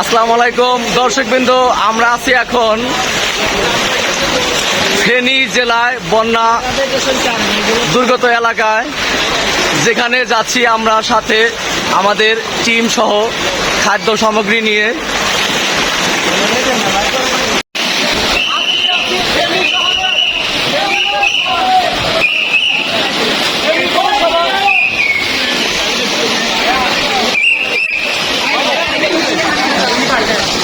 আসসালামু আলাইকুম, দর্শকবৃন্দ, আমরা আছি এখন ফেনী জেলায় বন্যা দুর্গত এলাকায়, যেখানে যাচ্ছি আমরা সাথে আমাদের টিম সহ খাদ্য সামগ্রী নিয়ে।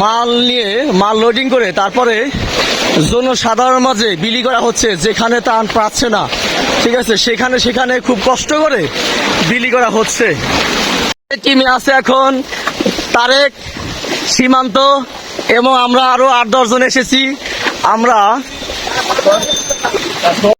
মাল নিয়ে, মাল লোডিং করে তারপরে জনসাধারণ মাঝে বিলি করা হচ্ছে, যেখানে তা পাচ্ছে না। ঠিক আছে? সেখানে সেখানে খুব কষ্ট করে বিলি করা হচ্ছে। টিমে আছে এখন তারেক, সীমান্ত এবং আমরা আরও আট দশজন এসেছি। আমরা